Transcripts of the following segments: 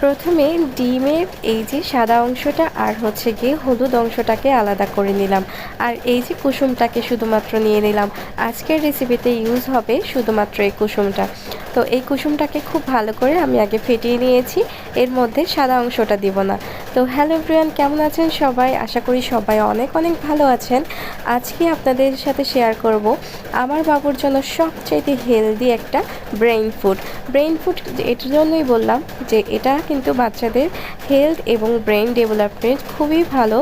প্রথমে ডিমের এই যে সাদা অংশটা আর হচ্ছে গিয়ে হলুদ অংশটাকে আলাদা করে নিলাম। আর এই যে কুসুমটাকে শুধুমাত্র নিয়ে নিলাম। আজকের রেসিপিতে ইউজ হবে শুধুমাত্র এই কুসুমটা। তো এই কুসুমটাকে খুব ভালো করে আমি আগে ফেটিয়ে নিয়েছি। এর মধ্যে সাদা অংশটা দিব না। তো হ্যালো ব্রিয়ান কেমন আছেন সবাই? আশা করি সবাই অনেক অনেক ভালো আছেন। আজকে আপনাদের সাথে শেয়ার করব আমার বাবুর জন্য সবচাইতে হেলদি একটা ব্রেইন ফুড ব্রেইন ফুড এটার জন্যই বললাম যে এটা কিন্তু বাচ্চাদের হেলথ এবং ব্রেইন ডেভেলপমেন্ট খুবই ভালো।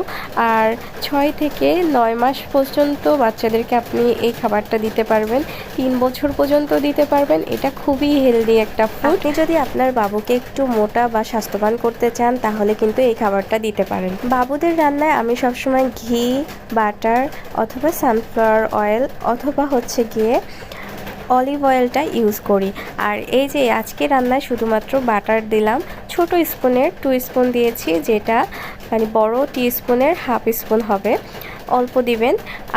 আর ছয় থেকে নয় মাস পর্যন্ত বাচ্চাদেরকে আপনি এই খাবারটা দিতে পারবেন। তিন বছর পর্যন্ত দিতে পারবেন। এটা খুবই হেলদি একটা ফুড আপনি যদি আপনার বাবুকে একটু মোটা বা স্বাস্থ্যবান করতে চান, তাহলে কিন্তু এই খাবারটা দিতে পারেন। বাবুদের রান্নায় আমি সবসময় ঘি, বাটার অথবা সানফ্লাওয়ার অয়েল অথবা হচ্ছে গিয়ে অলিভ অয়েলটা ইউজ করি। আর এই যে আজকে রান্নায় শুধুমাত্র বাটার দিলাম, ছোট স্পুনের টু স্পুন দিয়েছি, যেটা মানে বড় টি স্পুনের হাফ স্পুন হবে, অল্প দিবেন।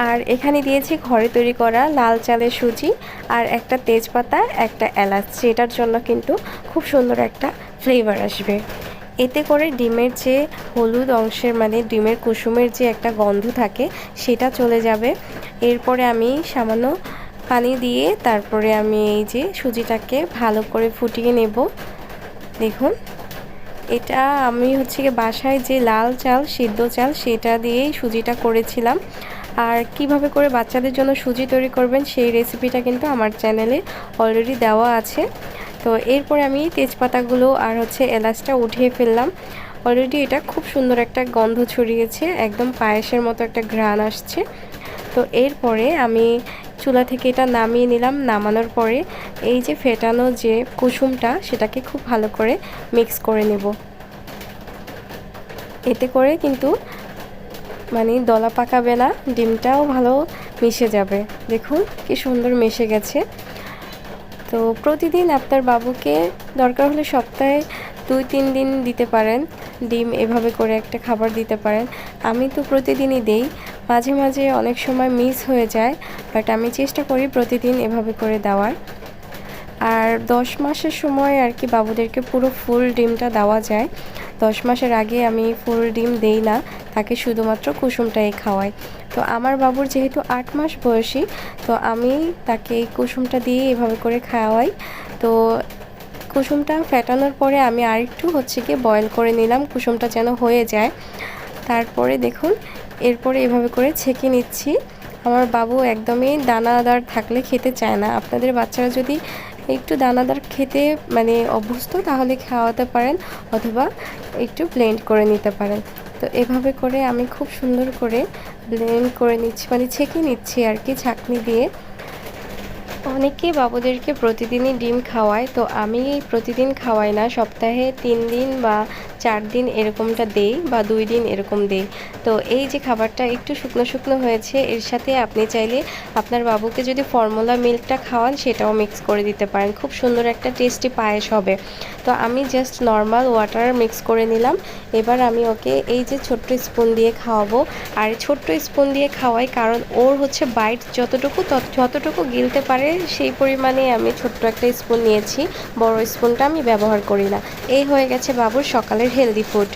আর এখানে দিয়েছি ঘরে তৈরি করা লাল চালের সুজি আর একটা তেজপাতা, একটা এলাচ, যেটার জন্য কিন্তু খুব সুন্দর একটা ফ্লেভার আসবে। এতে করে ডিমের যে হলুদ অংশের মানে ডিমের কুসুমের যে একটা গন্ধ থাকে, সেটা চলে যাবে। এরপরে আমি সামান্য পানি দিয়ে তারপরে আমি এই যে সুজিটাকে ভালো করে ফুটিয়ে নেব। দেখুন, এটা আমি হচ্ছে গিয়ে বাসায় যে লাল চাল, সিদ্ধ চাল, সেটা দিয়েই সুজিটা করেছিলাম। আর কীভাবে করে বাচ্চাদের জন্য সুজি তৈরি করবেন সেই রেসিপিটা কিন্তু আমার চ্যানেলে অলরেডি দেওয়া আছে। তো এরপরে আমি তেজপাতাগুলো আর হচ্ছে এলাচটা উঠিয়ে ফেললাম। অলরেডি এটা খুব সুন্দর একটা গন্ধ ছড়িয়েছে, একদম পায়েসের মতো একটা ঘ্রাণ আসছে। তো এরপরে আমি চুলা থেকে এটা নামিয়ে নিলাম, নামানোর পরে এই যে ফেটানো যে কুসুমটা, সেটাকে খুব ভালো করে মিক্স করে নেব। এতে করে কিন্তু মানে দলা পাকাবে না ডিমটাও ভালো মিশে যাবে। দেখুন কি সুন্দর মিশে গেছে। তো প্রতিদিন আপনার বাবুকে দরকার হলে সপ্তাহে দুই, তিন দিন দিতে পারেন। ডিম এভাবে করে একটা খাবার দিতে পারেন। আমি তো প্রতিদিনই দেই। মাঝে মাঝে অনেক সময় মিস হয়ে যায় বাট আমি চেষ্টা করি প্রতিদিন এভাবে করে দেওয়ার। আর দশ মাসের সময় আর কি বাবুদেরকে পুরো ফুল ডিমটা দেওয়া যায়। দশ মাসের আগে আমি ফুল ডিম দেই না, তাকে শুধুমাত্র কুসুমটাই খাওয়াই। তো আমার বাবুর যেহেতু আট মাস বয়সী, তো আমি তাকে এই কুসুমটা দিয়ে এভাবে করে খাওয়াই। তো কুসুমটা ফেটানোর পরে আমি আরেকটু হচ্ছে গিয়ে বয়েল করে নিলাম, কুসুমটা যেন হয়ে যায়। তারপরে দেখুন এরপরে এভাবে করে ছেঁকে নিচ্ছি। আমার বাবু একদমই দানাদার থাকলে খেতে চায় না। আপনাদের বাচ্চারা যদি একটু দানাদার খেতে মানে অভ্যস্ত, তাহলে খাওয়াতে পারেন অথবা একটু ব্লেন্ড করে নিতে পারেন। তো এভাবে করে আমি খুব সুন্দর করে ব্লেন্ড করে নিচ্ছি মানে ছেঁকে নিচ্ছি আর কি, ছাঁকনি দিয়ে। অনেকে বাবুদেরকে প্রতিদিনই ডিম খাওয়ায়, তো আমি প্রতিদিন খাওয়াই না। সপ্তাহে তিন দিন বা চার দিন এরকমটা দেই বা দুই দিন এরকম দেই। তো এই যে খাবারটা একটু শুকনো শুকনো হয়েছে, এর সাথে আপনি চাইলে আপনার বাবুকে যদি ফর্মুলা মিল্কটা খাওয়ান, সেটাও মিক্স করে দিতে পারেন। খুব সুন্দর একটা টেস্টি পায়েস হবে। তো আমি জাস্ট নর্মাল ওয়াটার মিক্স করে নিলাম। এবার আমি ওকে এই যে ছোট্ট স্পুন দিয়ে খাওয়াবো। আর ছোট্ট স্পুন দিয়ে খাওয়াই কারণ ওর হচ্ছে বাইট যতটুকু যতটুকু গিলতে পারে সেই পরিমাণে আমি ছোট্ট একটা স্পুন নিয়েছি। বড় স্পুনটা আমি ব্যবহার করি না। এই হয়ে গেছে বাবুর সকালের হেলদি ফুড